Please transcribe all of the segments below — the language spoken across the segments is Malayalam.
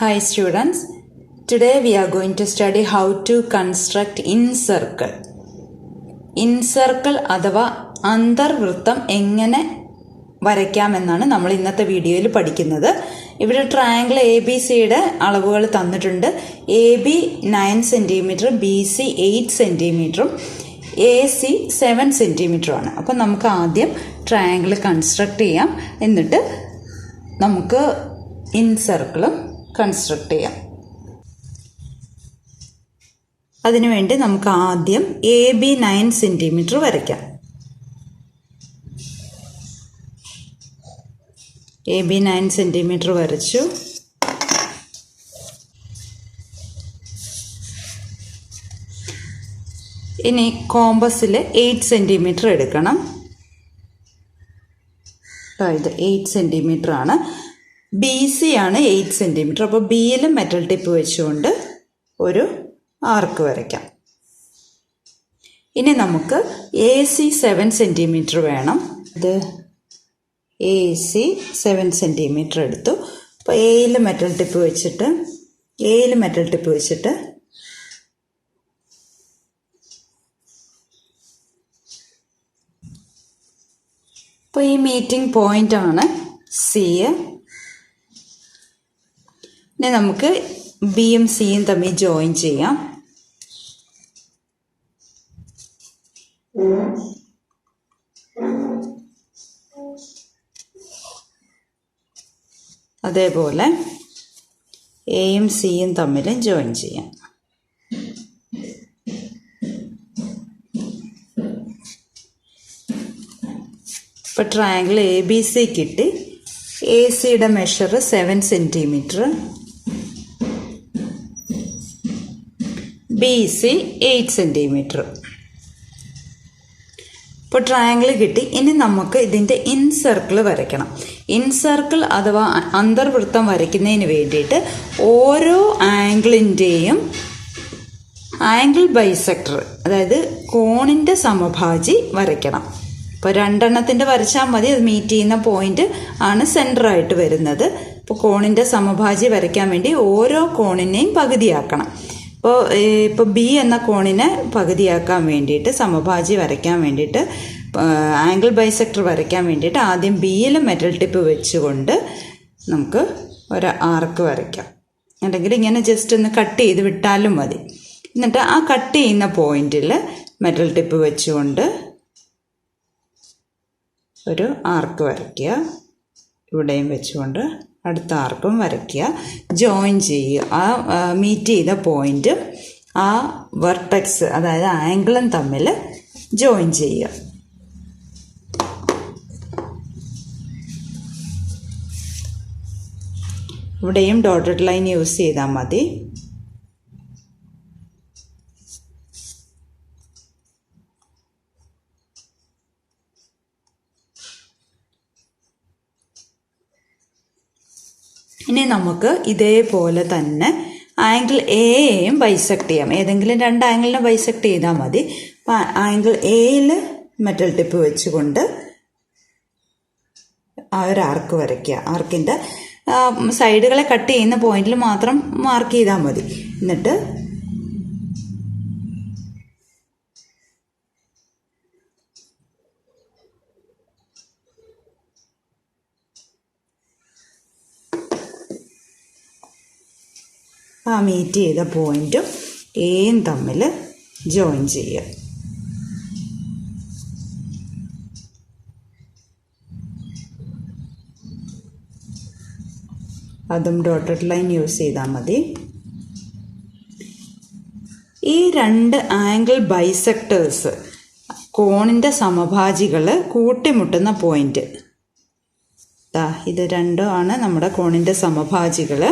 Hi we are going to study how to how incircle incircle അഥവാ അന്തർവൃത്തം എങ്ങനെ വരയ്ക്കാമെന്നാണ് നമ്മൾ ഇന്നത്തെ വീഡിയോയിൽ പഠിക്കുന്നത്. ഇവിടെ ട്രയാങ്കിൾ എ ബി സിയുടെ അളവുകൾ തന്നിട്ടുണ്ട്. A B nine centimetre B C eight സെന്റിമീറ്ററും A C seven സെന്റിമീറ്ററുമാണ് അപ്പം നമുക്ക് ആദ്യം ട്രയാങ്കിൾ കൺസ്ട്രക്ട് ചെയ്യാം. എന്നിട്ട് നമുക്ക് ഇൻ ഇൻസർക്കിളും കൺസ്ട്രക്ട് ചെയ്യാം. അതിനുവേണ്ടി നമുക്ക് ആദ്യം എ ബി നയൻ സെന്റിമീറ്റർ വരയ്ക്കാം. എ ബി നയൻ സെന്റിമീറ്റർ വരച്ചു. ഇനി കോമ്പസിൽ എയ്റ്റ് സെന്റിമീറ്റർ എടുക്കണം. ഇത് എയ്റ്റ് സെന്റിമീറ്റർ ആണ്. ബി സി ആണ് എയ്റ്റ് സെന്റിമീറ്റർ അപ്പോൾ ബിയിലും മെറ്റൽ ടിപ്പ് വെച്ചുകൊണ്ട് ഒരു ആർക്ക് വരയ്ക്കാം. ഇനി നമുക്ക് എ സി സെവൻ സെന്റിമീറ്റർ വേണം. ഇത് എ സി സെവൻ സെന്റിമീറ്റർ എടുത്തു. അപ്പോൾ എയിൽ മെറ്റൽ ടിപ്പ് വെച്ചിട്ട് എയിൽ മെറ്റൽ ടിപ്പ് വെച്ചിട്ട് അപ്പോൾ ഈ മീറ്റിംഗ് പോയിന്റ് ആണ് സി ഇനി നമുക്ക് ബി ബിയും സിയും തമ്മിൽ ജോയിൻ ചെയ്യാം. അതേപോലെ എയും സിയും തമ്മിൽ ജോയിൻ ചെയ്യാം. ഇപ്പോൾ ട്രയാങ്കിൾ എ ബി സി കിട്ടി. എ സിയുടെ measure seven centimetre B C eight centimetre ഇപ്പോൾ ട്രയാങ്കിൾ കിട്ടി. ഇനി നമുക്ക് ഇതിന്റെ ഇൻസർക്കിൾ വരയ്ക്കണം. ഇൻസർക്കിൾ അഥവാ അന്തർവൃത്തം വരയ്ക്കുന്നതിന് വേണ്ടിയിട്ട് ഓരോ ആംഗിളിന്റെയും ആംഗിൾ ബൈസെക്ടർ അതായത് കോണിന്റെ സമഭാജി വരയ്ക്കണം. ഇപ്പോൾ രണ്ടെണ്ണത്തിന്റെ വരച്ചാൽ മതി. അത് മീറ്റ് ചെയ്യുന്ന പോയിന്റ് ആണ് സെന്ററായിട്ട് വരുന്നത്. ഇപ്പോൾ കോണിന്റെ സമഭാജി വരയ്ക്കാൻ വേണ്ടി ഓരോ കോണിനെയും പകുതിയാക്കണം. ഇപ്പോൾ ഇപ്പോൾ ബി എന്ന കോണിനെ പകുതിയാക്കാൻ വേണ്ടിയിട്ട് സമഭാജി വരയ്ക്കാൻ വേണ്ടിയിട്ട് ആംഗിൾ ബൈസെക്ടർ വരയ്ക്കാൻ വേണ്ടിയിട്ട് ആദ്യം ബിയിൽ മെറ്റൽ ടിപ്പ് വെച്ചുകൊണ്ട് നമുക്ക് ഒരു ആർക്ക് വരയ്ക്കാം. അല്ലെങ്കിൽ ഇങ്ങനെ ജസ്റ്റ് ഒന്ന് കട്ട് ചെയ്ത് വിട്ടാലും മതി. എന്നിട്ട് ആ കട്ട് ചെയ്യുന്ന പോയിന്റിൽ മെറ്റൽ ടിപ്പ് വെച്ചുകൊണ്ട് ഒരു ആർക്ക് വരയ്ക്കുക. ഇവിടെയും വെച്ചുകൊണ്ട് അടുത്ത ആർക്കും വരയ്ക്കുക. ജോയിൻ ചെയ്യുക. ആ മീറ്റ് ചെയ്ത പോയിന്റ് ആ വെർട്ടെക്സ് അതായത് ആംഗിളും തമ്മിൽ ജോയിൻ ചെയ്യുക. ഇവിടെയും ഡോട്ടഡ് ലൈൻ യൂസ് ചെയ്താൽ മതി. ഇനി നമുക്ക് ഇതേപോലെ തന്നെ ആംഗിൾ എയും ബൈസെക്ട് ചെയ്യാം. ഏതെങ്കിലും രണ്ട് ആംഗിളിനെ ബൈസെക്ട് ചെയ്താൽ മതി. ആംഗിൾ എയിൽ മെറ്റൽ ടിപ്പ് വെച്ചുകൊണ്ട് ആ ഒരു ആർക്ക് വരയ്ക്കുക. ആർക്കിന്റെ സൈഡുകളെ കട്ട് ചെയ്യുന്ന പോയിന്റിൽ മാത്രം മാർക്ക് ചെയ്താൽ മതി. എന്നിട്ട് ആ മീറ്റ് ചെയ്ത പോയിന്റും എയും തമ്മിൽ ജോയിൻ ചെയ്യുക. അതും ഡോട്ടഡ് ലൈൻ യൂസ് ചെയ്താൽ മതി. ഈ രണ്ട് ആംഗിൾ ബൈസെക്ടേഴ്സ് കോണിന്റെ സമഭാജികൾ കൂട്ടിമുട്ടുന്ന പോയിന്റ് ഇത് രണ്ടും ആണ് നമ്മുടെ കോണിന്റെ സമഭാജികൾ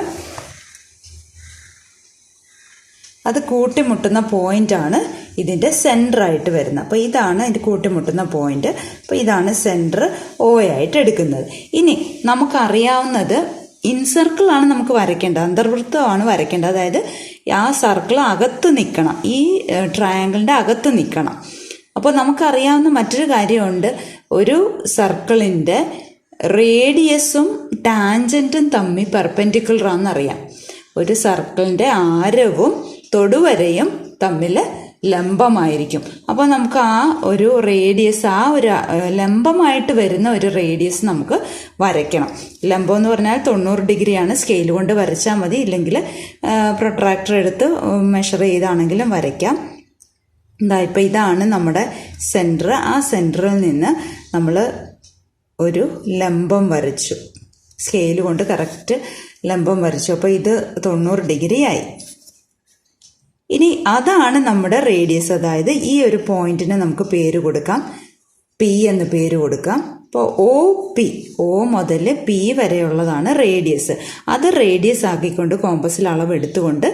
അത് കൂട്ടിമുട്ടുന്ന പോയിന്റാണ് ഇതിന്റെ സെന്ററായിട്ട് വരുന്നത്. അപ്പോൾ ഇതാണ് ഇതിന്റെ കൂട്ടിമുട്ടുന്ന പോയിന്റ് അപ്പോൾ ഇതാണ് സെന്റർ ഒ ആയിട്ട് എടുക്കുന്നത്. ഇനി നമുക്കറിയാവുന്നത് ഇൻസർക്കിളാണ് നമുക്ക് വരയ്ക്കേണ്ടത്. അന്തർവൃത്തമാണ് വരയ്ക്കേണ്ടത്. അതായത് ആ സർക്കിൾ അകത്ത് നിൽക്കണം ഈ ട്രയാങ്കിളിന്റെ അകത്ത് നിൽക്കണം അപ്പോൾ നമുക്കറിയാവുന്ന മറ്റൊരു കാര്യമുണ്ട്. ഒരു സർക്കിളിന്റെ റേഡിയസും ടാൻജന്റും തമ്മിൽ പെർപെൻഡിക്കുലർ ആണെന്നറിയാം. ഒരു സർക്കിളിന്റെ ആരവും തൊടുവരയും തമ്മിൽ ലംബമായിരിക്കും. അപ്പോൾ നമുക്ക് ആ ഒരു റേഡിയസ് ആ ഒരു ലംബമായിട്ട് വരുന്ന ഒരു റേഡിയസ് നമുക്ക് വരയ്ക്കണം. ലംബം എന്ന് പറഞ്ഞാൽ തൊണ്ണൂറ് ഡിഗ്രിയാണ്. സ്കെയിൽ കൊണ്ട് വരച്ചാൽ മതി. ഇല്ലെങ്കിൽ പ്രൊട്രാക്ടർ എടുത്ത് മെഷർ ചെയ്താണെങ്കിലും വരയ്ക്കാം. എന്താ ഇപ്പം ഇതാണ് നമ്മുടെ സെന്റർ ആ സെന്ററിൽ നിന്ന് നമ്മൾ ഒരു ലംബം വരച്ചു. സ്കെയിൽ കൊണ്ട് കറക്റ്റ് ലംബം വരച്ചു. അപ്പോൾ ഇത് തൊണ്ണൂറ് ഡിഗ്രി ആയി ഇനി അതാണ് നമ്മുടെ റേഡിയസ് അതായത് ഈ ഒരു പോയിന്റിന് നമുക്ക് പേര് കൊടുക്കാം. പി എന്ന് പേര് കൊടുക്കാം. ഇപ്പോൾ ഒ പി ഒ മുതൽ പി വരെയുള്ളതാണ് റേഡിയസ് അത് റേഡിയസ് ആക്കിക്കൊണ്ട് കോമ്പസിൽ അളവ് എടുത്തുകൊണ്ട്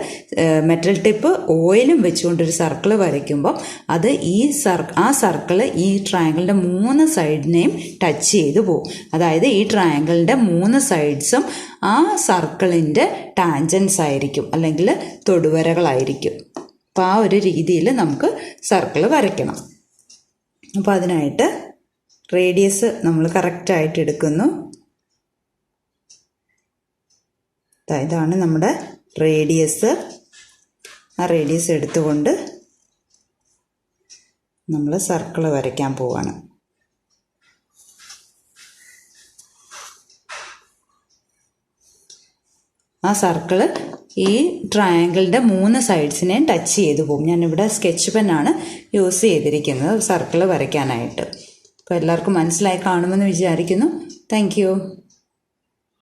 മെറ്റൽ ടിപ്പ് ഓയിലും വെച്ചുകൊണ്ട് ഒരു സർക്കിൾ വരയ്ക്കുമ്പോൾ അത് ഈ സർ ആ സർക്കിൾ ഈ ട്രയാങ്കിളിന്റെ മൂന്ന് സൈഡിനെയും ടച്ച് ചെയ്ത് പോകും അതായത് ഈ ട്രയാങ്കിളിന്റെ മൂന്ന് സൈഡ്സും ആ സർക്കിളിന്റെ ടാൻജൻസ് ആയിരിക്കും അല്ലെങ്കിൽ തൊടുവരകളായിരിക്കും. അപ്പോൾ ആ ഒരു രീതിയിൽ നമുക്ക് സർക്കിൾ വരയ്ക്കണം. അപ്പോൾ അതിനായിട്ട് റേഡിയസ് നമ്മൾ കറക്റ്റായിട്ട് എടുക്കുന്നു. ഇതാണ് നമ്മുടെ റേഡിയസ് ആ റേഡിയസ് എടുത്തുകൊണ്ട് നമ്മൾ സർക്കിൾ വരയ്ക്കാൻ പോവാണ്. ആ സർക്കിൾ ഈ ട്രയാങ്കിളിന്റെ മൂന്ന് സൈഡ്സിനെയും ടച്ച് ചെയ്തു പോകും. ഞാനിവിടെ സ്കെച്ച് പെന്നാണ് യൂസ് ചെയ്തിരിക്കുന്നത്. സർക്കിൾ വരയ്ക്കാനായിട്ട്. എല്ലാവർക്കും മനസ്സിലായി കാണുമെന്ന് വിചാരിക്കുന്നു. താങ്ക്